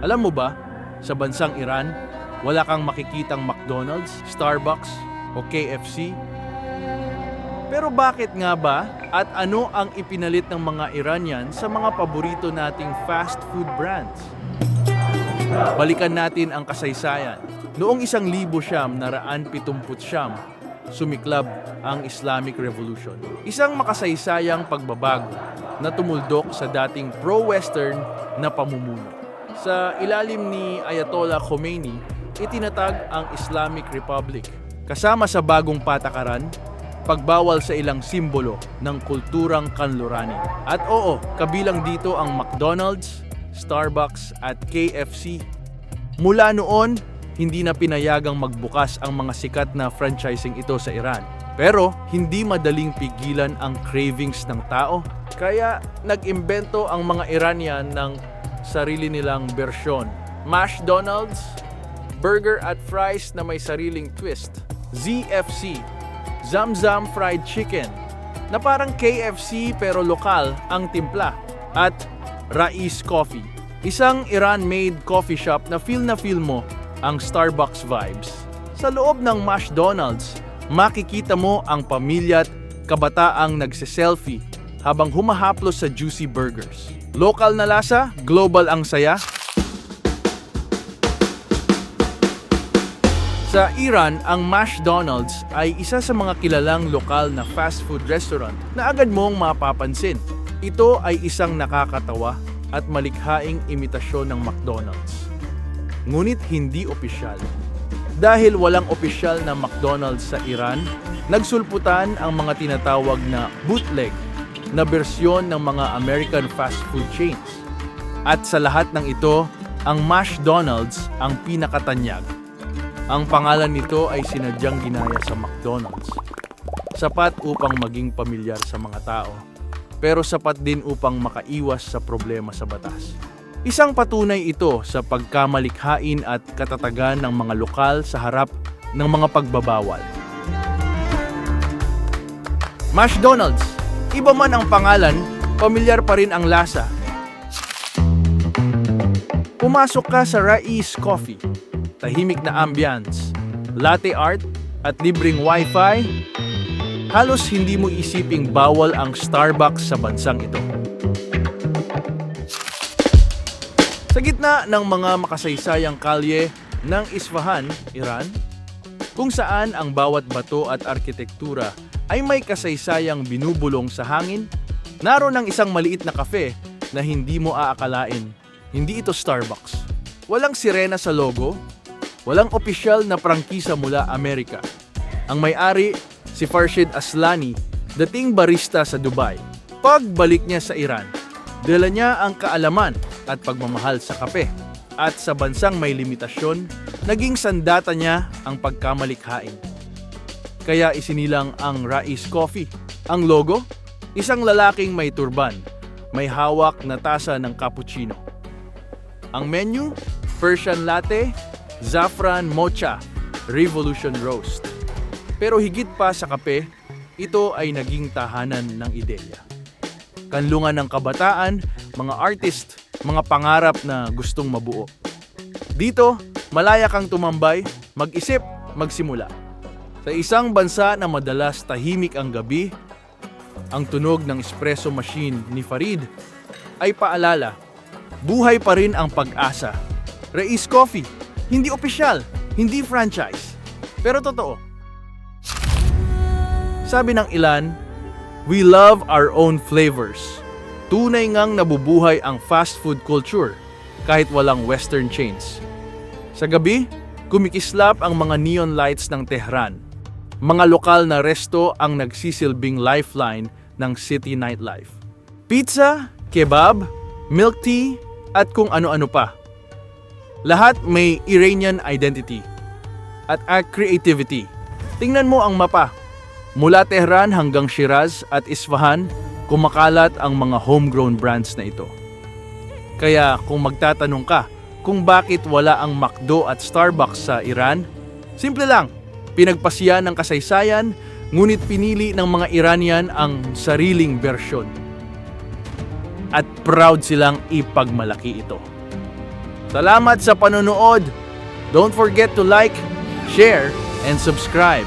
Alam mo ba, sa bansang Iran, wala kang makikitang McDonald's, Starbucks o KFC? Pero bakit nga ba at ano ang ipinalit ng mga Iranian sa mga paborito nating fast food brands? Balikan natin ang kasaysayan. Noong isang libo siyam na raan pitumput siyam, sumiklab ang Islamic Revolution. Isang makasaysayang pagbabago na tumuldok sa dating pro-Western na pamumuno. Sa ilalim ni Ayatollah Khomeini, itinatag ang Islamic Republic. Kasama sa bagong patakaran, pagbawal sa ilang simbolo ng kulturang kanlurani. At oo, kabilang dito ang McDonald's, Starbucks at KFC. Mula noon, hindi na pinayagang magbukas ang mga sikat na franchising ito sa Iran. Pero hindi madaling pigilan ang cravings ng tao. Kaya nag-imbento ang mga Iranian ng sarili nilang bersyon. Mash Donald's, burger at fries na may sariling twist. ZFC, Zamzam Fried Chicken, na parang KFC pero lokal ang timpla. At Rais Coffee, isang Iran-made coffee shop na feel na feel mo ang Starbucks vibes. Sa loob ng McDonald's, makikita mo ang pamilya at kabataang nagse-selfie habang humahaplos sa juicy burgers. Local na lasa, global ang saya. Sa Iran, ang McDonald's ay isa sa mga kilalang lokal na fast food restaurant na agad mong mapapansin. Ito ay isang nakakatawa at malikhaing imitasyon ng McDonald's. Ngunit hindi opisyal. Dahil walang opisyal na McDonald's sa Iran, nagsulputan ang mga tinatawag na bootleg na bersyon ng mga American fast food chains. At sa lahat ng ito, ang McDonald's ang pinakatanyag. Ang pangalan nito ay sinadyang ginaya sa McDonald's. Sapat upang maging pamilyar sa mga tao, pero sapat din upang makaiwas sa problema sa batas. Isang patunay ito sa pagkamalikhain at katatagan ng mga lokal sa harap ng mga pagbabawal. McDonald's, iba man ang pangalan, pamilyar pa rin ang lasa. Pumasok ka sa Rais Coffee, tahimik na ambience, latte art at libreng wifi, halos hindi mo isiping bawal ang Starbucks sa bansang ito. Sa gitna ng mga makasaysayang kalye ng Isfahan, Iran, kung saan ang bawat bato at arkitektura ay may kasaysayang binubulong sa hangin, naroon ang isang maliit na kafe na hindi mo aakalain. Hindi ito Starbucks. Walang sirena sa logo, walang opisyal na prangkisa mula Amerika. Ang may-ari, si Farshid Aslani, dating barista sa Dubai. Pagbalik niya sa Iran, dala niya ang kaalaman at pagmamahal sa kape. At sa bansang may limitasyon, naging sandata niya ang pagkamalikhain. Kaya isinilang ang Rais Coffee. Ang logo, isang lalaking may turban, may hawak na tasa ng cappuccino. Ang menu, Persian latte, Zafran mocha, Revolution roast. Pero higit pa sa kape, ito ay naging tahanan ng ideya. Kanlungan ng kabataan, mga artist, mga pangarap na gustong mabuo. Dito, malaya kang tumambay, mag-isip, magsimula. Sa isang bansa na madalas tahimik ang gabi, ang tunog ng espresso machine ni Farid ay paalala, buhay pa rin ang pag-asa. Rais Coffee, hindi opisyal, hindi franchise, pero totoo. Sabi ng ilan, we love our own flavors. Tunay ngang nabubuhay ang fast food culture kahit walang western chains. Sa gabi, kumikislap ang mga neon lights ng Tehran. Mga lokal na resto ang nagsisilbing lifeline ng city nightlife. Pizza, kebab, milk tea, at kung ano-ano pa. Lahat may Iranian identity at creativity. Tingnan mo ang mapa. Mula Tehran hanggang Shiraz at Isfahan, kumakalat ang mga homegrown brands na ito. Kaya kung magtatanong ka kung bakit wala ang McDo at Starbucks sa Iran, simple lang, pinagpasiya ng kasaysayan, ngunit pinili ng mga Iranian ang sariling bersyon. At proud silang ipagmalaki ito. Salamat sa panonood. Don't forget to like, share, and subscribe.